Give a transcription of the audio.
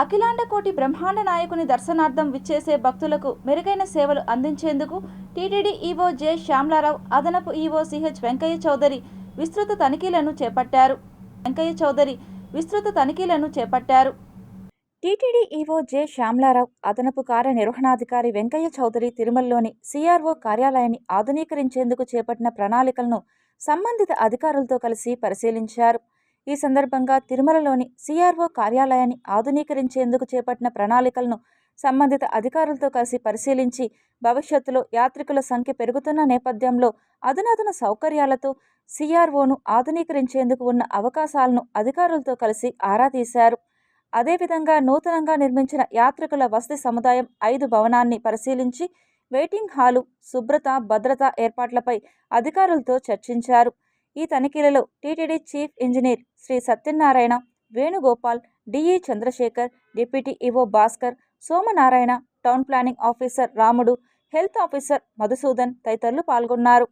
అఖిలాండ కోటి బ్రహ్మాండ నాయకుని దర్శనార్థం విచ్చేసే భక్తులకు మెరుగైన సేవలు అందించేందుకు టీటీడీ ఈవో జె శ్యామలారావు అదనపు ఈవో సిహెచ్ వెంకయ్య చౌదరి విస్తృత తనిఖీలను చేపట్టారు. వెంకయ్య చౌదరి విస్తృత తనిఖీలను చేపట్టారు. టీటీడీ ఈవో జె శ్యామలారావు అదనపు కార్యనిర్వహణాధికారి వెంకయ్య చౌదరి తిరుమలలోని సిఆర్ఓ కార్యాలయాన్ని ఆధునీకరించేందుకు చేపట్టిన ప్రణాళికలను సంబంధిత అధికారులతో కలిసి పరిశీలించారు. ఈ సందర్భంగా తిరుమలలోని సిఆర్ఓ కార్యాలయాన్ని ఆధునీకరించేందుకు చేపట్టిన ప్రణాళికలను సంబంధిత అధికారులతో కలిసి పరిశీలించి భవిష్యత్తులో యాత్రికుల సంఖ్య పెరుగుతున్న నేపథ్యంలో అధునాతన సౌకర్యాలతో సిఆర్ఓను ఆధునీకరించేందుకు ఉన్న అవకాశాలను అధికారులతో కలిసి ఆరా తీశారు. అదేవిధంగా నూతనంగా నిర్మించిన యాత్రికుల వసతి సముదాయం ఐదు భవనాన్ని పరిశీలించి వెయిటింగ్ హాలు శుభ్రత భద్రత ఏర్పాట్లపై అధికారులతో చర్చించారు. ఈ తనిఖీలలో TTD chief engineer Shri Satyanarayana Venugopal DE Chandrasekhar deputy EO Bhaskar Somanarayana town planning officer Ramudu health officer Madhusudan తదితరులు పాల్గొన్నారు.